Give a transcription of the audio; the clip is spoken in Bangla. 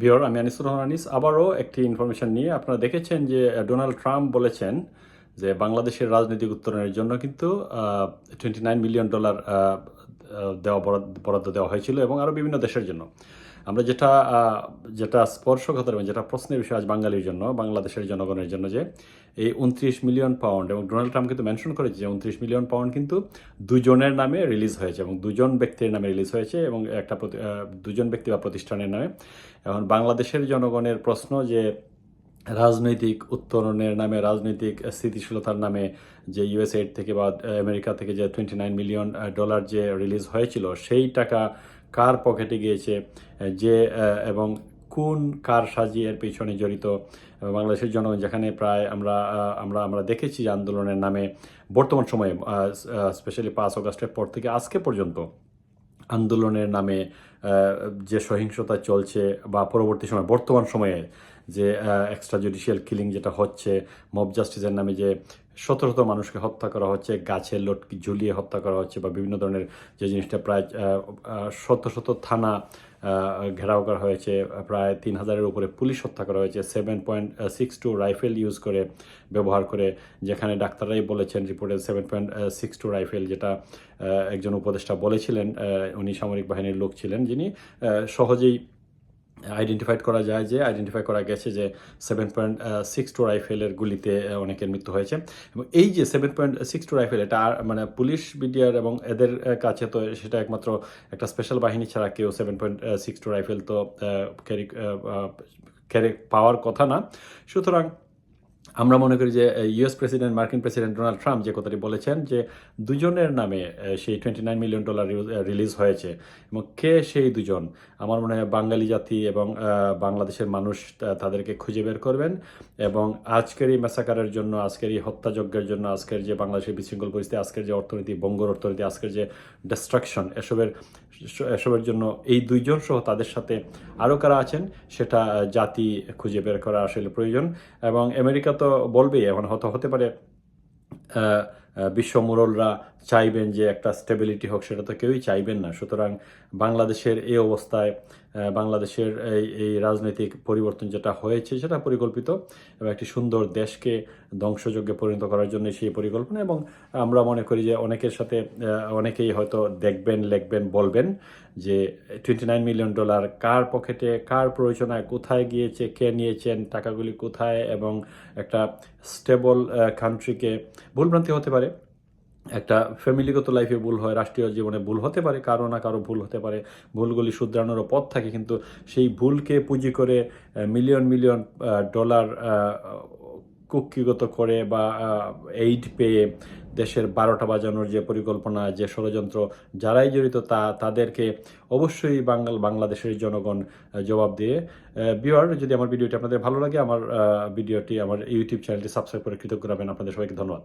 ভিওর আমি আনিসুর রহমান আনিস। আবারও একটি ইনফরমেশন নিয়ে আপনারা দেখেছেন যে ডোনাল্ড ট্রাম্প বলেছেন যে, বাংলাদেশের রাজনৈতিক উত্তরণের জন্য কিন্তু টোয়েন্টি নাইন মিলিয়ন ডলার দেওয়া বরাদ্দ দেওয়া হয়েছিল এবং আরও বিভিন্ন দেশের জন্য। আমরা যেটা যেটা স্পর্শকাতর এবং যেটা প্রশ্নের বিষয় আজ বাঙালির জন্য, বাংলাদেশের জনগণের জন্য যে এই উনত্রিশ মিলিয়ন পাউন্ড এবং ডোনাল্ড ট্রাম্প কিন্তু মেনশন করেছে যে উনত্রিশ মিলিয়ন পাউন্ড কিন্তু দুজনের নামে রিলিজ হয়েছে এবং দুজন ব্যক্তির নামে রিলিজ হয়েছে এবং একটা দুজন ব্যক্তি বা প্রতিষ্ঠানের নামে। এখন বাংলাদেশের জনগণের প্রশ্ন যে রাজনৈতিক উত্তরণের নামে, রাজনৈতিক স্থিতিশীলতার নামে যে ইউএসএড থেকে বা আমেরিকা থেকে যে টোয়েন্টি নাইন মিলিয়ন ডলার যে রিলিজ হয়েছিল, সেই টাকা কার পকেটে গিয়েছে, যে এবং কোন কার সাজি এর পিছনে জড়িত। বাংলাদেশের জনগণ যেখানে প্রায় আমরা আমরা আমরা দেখেছি যে আন্দোলনের নামে বর্তমান সময়ে স্পেশালি পাঁচ অগাস্টের পর থেকে আজকে পর্যন্ত আন্দোলনের নামে যে সহিংসতা চলছে বা পরবর্তী সময়, বর্তমান সময়ে যে এক্সট্রা জুডিশিয়াল কিলিং যেটা হচ্ছে মব জাস্টিসের নামে যে শত শত মানুষকে হত্যা করা হচ্ছে গাছে লটকি ঝুলিয়ে হত্যা করা হচ্ছে বা বিভিন্ন ধরনের যে জিনিসটা প্রায় শত শত থানা ঘেরাও করা হয়েছে, প্রায় তিন হাজারের উপরে পুলিশ হত্যা করা হয়েছে seven point six two rifle use করে, ব্যবহার করে, যেখানে ডাক্তাররাই বলেছেন রিপোর্টে seven point six two rifle যেটা একজন উপদেষ্টা বলেছিলেন উনি সামরিক বাহিনীর লোক ছিলেন, যিনি সহজেই আইডেন্টিফাইড করা যায় যে আইডেন্টিফাই করা গেছে যে সেভেন পয়েন্ট সিক্স টু রাইফেলের গুলিতে অনেকের মৃত্যু হয়েছে। এবং এই যে seven point six two rifle এটা মানে পুলিশ মিডিয়ার এবং এদের কাছে তো সেটা একমাত্র একটা স্পেশাল বাহিনী ছাড়া কেউ seven point six two rifle তো ক্যারি ক্যারি পাওয়ার কথা না। সুতরাং আমরা মনে করি যে ইউএস প্রেসিডেন্ট মার্কিন প্রেসিডেন্ট ডোনাল্ড ট্রাম্প যে কথাটি বলেছেন যে, দুজনের নামে সেই twenty nine million dollar release হয়েছে এবং কে সেই দুজন? আমার মনে হয় বাঙালি জাতি এবং বাংলাদেশের মানুষ তাদেরকে খুঁজে বের করবেন এবং আজকের এই মেসাকারের জন্য, আজকের এই হত্যাযজ্ঞের জন্য, আজকের যে বাংলাদেশের বিশৃঙ্খল পরিস্থিতি, আজকের যে অর্থনীতি বঙ্গর অর্থনীতি, আজকের যে ডিস্ট্রাকশন এসবের এসবের জন্য এই দুইজন সহ তাদের সাথে আরও কারা আছেন? সেটা জাতি খুঁজে বের করা আসলে প্রয়োজন এবং আমেরিকা তো বলবেই এখন হয়তো হতে পারে আহ, আহ, বিশ্ব মোড়লরা চাইবেন যে একটা স্টেবিলিটি হোক সেটা তো কেউই চাইবেন না। সুতরাং বাংলাদেশের এই অবস্থায় বাংলাদেশের এই এই রাজনৈতিক পরিবর্তন যেটা হয়েছে সেটা পরিকল্পিত এবং একটি সুন্দর দেশকে ধ্বংসযজ্ঞে পরিণত করার জন্য সেই পরিকল্পনা এবং আমরা মনে করি যে অনেকের সাথে অনেকেই হয়তো দেখবেন লিখবেন বলবেন যে টোয়েন্টি নাইন মিলিয়ন ডলার কার পকেটে কার প্রয়োজনায় কোথায় গিয়েছে কে নিয়েছেন টাকাগুলি কোথায় এবং একটা স্টেবল কান্ট্রিকে ভুলভ্রান্তি হতে পারে। একটা ফ্যামিলিগত লাইফে ভুল হয়, রাষ্ট্রীয় জীবনে ভুল হতে পারে, কারও না কারও ভুল হতে পারে, ভুলগুলি শুধরানোরও পথ থাকে, কিন্তু সেই ভুলকে পুঁজি করে মিলিয়ন মিলিয়ন ডলার কুক্ষিগত করে বা এইড পেয়ে দেশের বারোটা বাজানোর যে পরিকল্পনা, যে ষড়যন্ত্র, যারাই জড়িত তা, তাদেরকে অবশ্যই বাঙাল বাংলাদেশের জনগণ জবাব দিয়ে বিওয়ার যদি আমার ভিডিওটি আপনাদের ভালো লাগে, আমার ভিডিওটি আমার ইউটিউব চ্যানেলটি সাবস্ক্রাইব করে কৃতজ্ঞ রাখবেন। আপনাদের সবাইকে ধন্যবাদ।